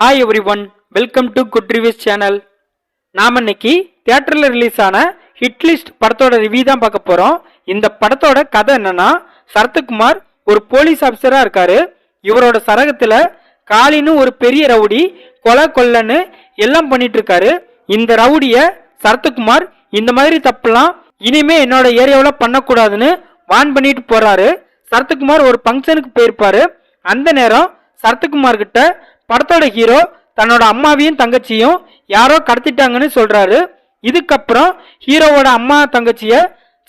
Hi everyone welcome to good reviews channel நாம் இன்னைக்கு தியேட்டரில் ரிலீஸ் ஆன ஹிட் லிஸ்ட் படத்தோட ரிவ்யூ தான் பார்க்க போகிறோம் இந்த படத்தோட கதை என்னன்னா சரத்குமார் ஒரு போலீஸ் ஆஃபீஸராக இருக்காரு. இவரோட சரகத்தில் காளின்னு ஒரு பெரிய ரவுடி கொலை கொல்லன்னு எல்லாம் பண்ணிட்டு இருக்காரு இந்த ரவுடியை சரத்குமார் இந்த மாதிரி தப்புலாம் இனிமே என்னோட ஏரியாவில் பண்ணக்கூடாதுன்னு வான் பண்ணிட்டு போறாரு. சரத்குமார் ஒரு ஃபங்க்ஷனுக்கு போயிருப்பாரு. அந்த நேரம் சரத்குமார் கிட்ட படத்தோட ஹீரோ தன்னோட அம்மாவையும் தங்கச்சியும் யாரோ கடத்திட்டாங்கன்னு சொல்கிறாரு இதுக்கப்புறம் ஹீரோவோட அம்மா தங்கச்சியை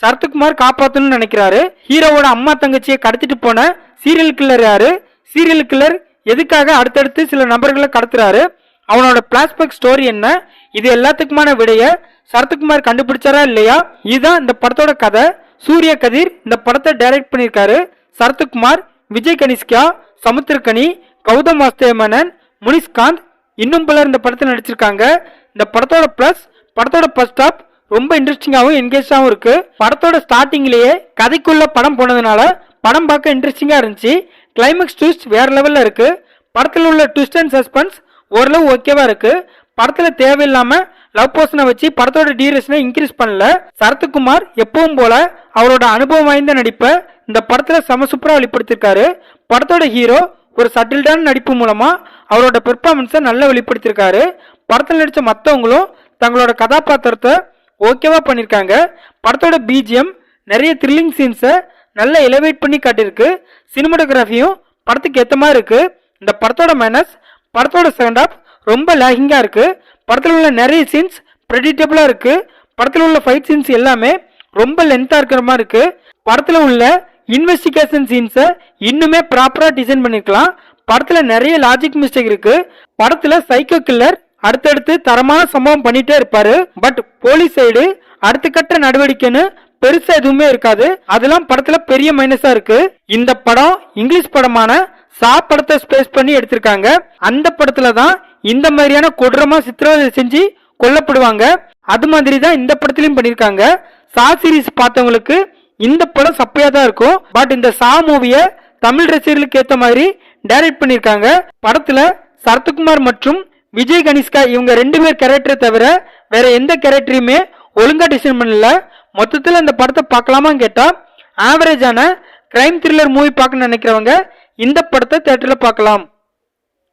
சரத்குமார் காப்பாற்றணும்னு நினைக்கிறாரு. ஹீரோவோட அம்மா தங்கச்சியை கடத்திட்டு போன சீரியல் கில்லர் யாரு? சீரியல் கில்லர் எதுக்காக அடுத்தடுத்து சில நபர்களை கடத்துறாரு? அவனோட பிளாஸ்பேக் ஸ்டோரி என்ன? இது எல்லாத்துக்குமான விடைய சரத்குமார் கண்டுபிடிச்சாரா இல்லையா? இதுதான் இந்த படத்தோட கதை. சூர்யா கதிர் இந்த படத்தை டைரக்ட் பண்ணியிருக்காரு. சரத்குமார் விஜய் கனிஷ்கா சமுத்திரகனி கௌதம் வாஸ்தேவமேனன் முனிஷ்காந்த் இன்னும் பலர் இந்த படத்தில் நடிச்சிருக்காங்க. இந்த படத்தோட ப்ளஸ் படத்தோட ஃபர்ஸ்ட் ஆப் ரொம்ப இன்ட்ரெஸ்டிங்காகவும் என்கேஜாகவும் இருக்கு. படத்தோட ஸ்டார்டிங்லேயே கதைக்குள்ள படம் போனதுனால படம் பார்க்க இன்ட்ரெஸ்டிங்காக இருந்துச்சு. கிளைமேக்ஸ் ட்விஸ்ட் வேற லெவலில் இருக்கு. படத்தில் உள்ள ட்விஸ்ட் அண்ட் சஸ்பென்ஸ் ஓரளவு ஓகேவா இருக்கு. படத்தில் தேவையில்லாமல் லவ் போர்ஷனை வச்சு படத்தோட டியூரேஷனை இன்க்ரீஸ் பண்ணல. சரத்குமார் எப்பவும் போல அவரோட அனுபவம் வாய்ந்த நடிப்பை இந்த படத்தில் செம சூப்பராக வெளிப்படுத்திருக்காரு. படத்தோட ஹீரோ ஒரு சட்டில்டான நடிப்பு மூலமாக அவரோட பெர்ஃபார்மன்ஸை நல்லா வெளிப்படுத்தியிருக்காரு. படத்தில் நடித்த மற்றவங்களும் தங்களோட கதாபாத்திரத்தை ஓகேவாக பண்ணியிருக்காங்க. படத்தோட பிஜிஎம் நிறைய த்ரில்லிங் சீன்ஸை நல்லா எலிவேட் பண்ணி காட்டியிருக்கு. சினிமாட்டோகிராஃபியும் படத்துக்கு ஏற்ற மாதிரி இருக்குது இந்த படத்தோட மைனஸ் படத்தோட செகண்ட் ஆஃப் ரொம்ப லேகிங்காக இருக்குது படத்தில் உள்ள நிறைய சீன்ஸ் ப்ரெடிக்டபிளாக இருக்குது படத்தில் உள்ள ஃபைட் சீன்ஸ் எல்லாமே ரொம்ப லென்த்தாக இருக்கிற மாதிரி இருக்குது படத்தில் உள்ள இன்வெஸ்டிகேஷன் சீன்ஸை இன்னுமே ப்ராப்பராக டிசைன் பண்ணிருக்கலாம். படத்தில் நிறைய லாஜிக் மிஸ்டேக் இருக்கு. படத்தில் சைக்கோ கில்லர் அடுத்தடுத்து தரமான சம்பவம் பண்ணிட்டே இருப்பாரு. பட் போலீஸ் சைடு அடுத்த கட்ட நடவடிக்கைன்னு பெருசா எதுவுமே இருக்காது. அதெல்லாம் படத்துல பெரிய மைனஸா இருக்கு. இந்த படம் இங்கிலீஷ் படமான சா படத்தை ஸ்பேஸ் பண்ணி எடுத்திருக்காங்க. அந்த படத்துல தான் இந்த மாதிரியான கொடூரமா சித்திரவதை செஞ்சு கொல்லப்படுவாங்க. அது மாதிரி தான் இந்த படத்துலயும் பண்ணியிருக்காங்க சா சீரிஸ் பார்த்தவங்களுக்கு இந்த படம் சப்பையா தான் இருக்கும். பட் இந்த சா மூவிய தமிழ் ரசிகர்களுக்கு ஏத்த மாதிரி டைரக்ட் பண்ணிருக்காங்க படத்துல சரத்குமார் மற்றும் விஜய் கனிஷ்கா இவங்க ரெண்டு பேர் கேரக்டரை தவிர வேற எந்த கேரக்டரையுமே ஒழுங்கா டிசைன் பண்ணல. மொத்தத்தில் இந்த படத்தை பார்க்கலாமான்னு கேட்டா ஆவரேஜான கிரைம் த்ரில்லர் மூவி பார்க்க நினைக்கிறவங்க இந்த படத்தை தேட்டரில் பார்க்கலாம்.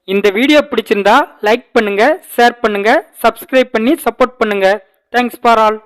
இந்த வீடியோ பிடிச்சிருந்தா லைக் பண்ணுங்க ஷேர் பண்ணுங்க சப்ஸ்கிரைப் பண்ணி சப்போர்ட் பண்ணுங்க. Thanks for all